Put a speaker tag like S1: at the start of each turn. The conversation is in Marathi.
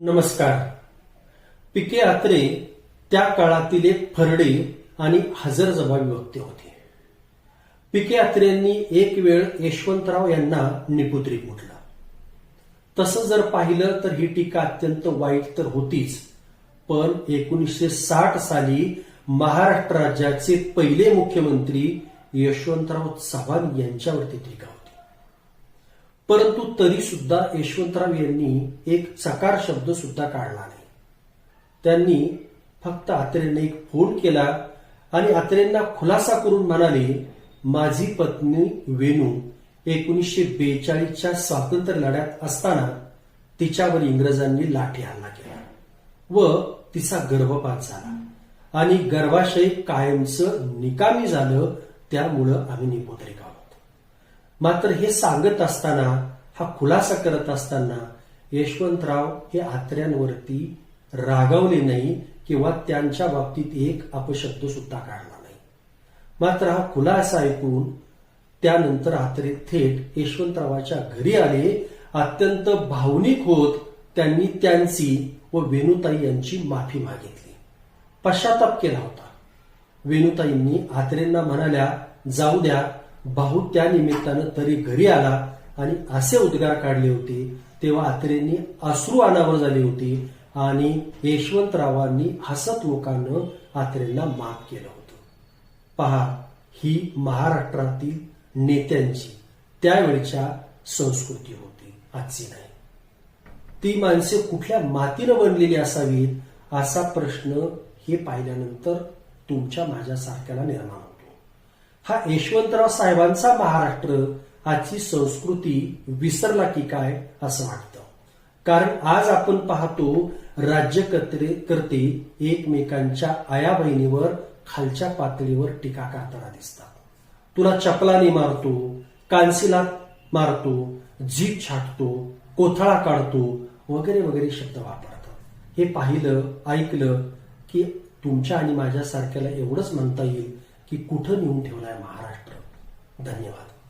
S1: नमस्कार. पिके आत्रे त्या काळातील एक फरडे आणि हजर जबाबी व्यक्ती होते. पिके आत्रेंनी एक वेळ यशवंतराव यांना निपुत्री म्हटलं तसं जर पाहिलं तर ही टीका अत्यंत वाईट तर होतीच पण एकोणीसशे साठ साली महाराष्ट्र राज्याचे पहिले मुख्यमंत्री यशवंतराव चव्हाण यांच्यावरती टीका होती. परंतु तरी सुद्धा यशवंतराव यांनी एक सकार शब्द सुद्धा काढला नाही. त्यांनी फक्त आत्रेंना एक फोन केला आणि आत्रेंना खुलासा करून म्हणाले माझी पत्नी वेणू एकोणीसशे बेचाळीसच्या स्वातंत्र्य लढ्यात असताना तिच्यावर इंग्रजांनी लाठी हल्ला केला व तिचा गर्भपात झाला आणि गर्भाशय कायमचं निकामी झालं त्यामुळं आम्ही निपोत्रिक गाव मात्र हे सांगत असताना हा खुलासा करत असताना यशवंतराव हे आत्र्यांवरती रागावले नाही किंवा त्यांच्या बाबतीत एक अपशब्द सुद्धा काढला नाही. मात्र हा खुलासा ऐकून त्यानंतर आत्रे थेट यशवंतरावाच्या घरी आले. अत्यंत भावनिक होत त्यांनी त्यांची व वेणुताई यांची माफी मागितली. पश्चाताप केला होता. वेणुताईंनी आत्रेंना म्हणाल्या जाऊ द्या भाऊ त्या निमित्तानं तरी घरी आला आणि असे उद्गार काढले होते. तेव्हा आत्रेंनी अश्रू अनावर झाली होती आणि यशवंतरावांनी हसत लोकांना आत्रेंना माफ केलं होतं. पहा ही महाराष्ट्रातील नेत्यांची त्यावेळच्या संस्कृती होती. आजची नाही. ती माणसे कुठल्या मातीनं बनलेली असावीत असा प्रश्न हे पाहिल्यानंतर तुमच्या माझ्यासारख्याला निर्माण होतो. हा यशवंतराव साहेबांचा महाराष्ट्र आजची संस्कृती विसरला की काय असं वाटतं? कारण आज आपण पाहतो राज्यकर्ते करते एकमेकांच्या आया बहिणीवर खालच्या पातळीवर टीका करताना दिसतात. तुला चपलाने मारतो कानसिलात मारतो जीप छाटतो कोथळा काढतो वगैरे वगैरे शब्द वापरतात. हे पाहिलं ऐकलं की तुमच्या आणि माझ्यासारख्याला एवढंच म्हणता येईल की कुठं नेऊन ठेवलाय महाराष्ट्र? धन्यवाद.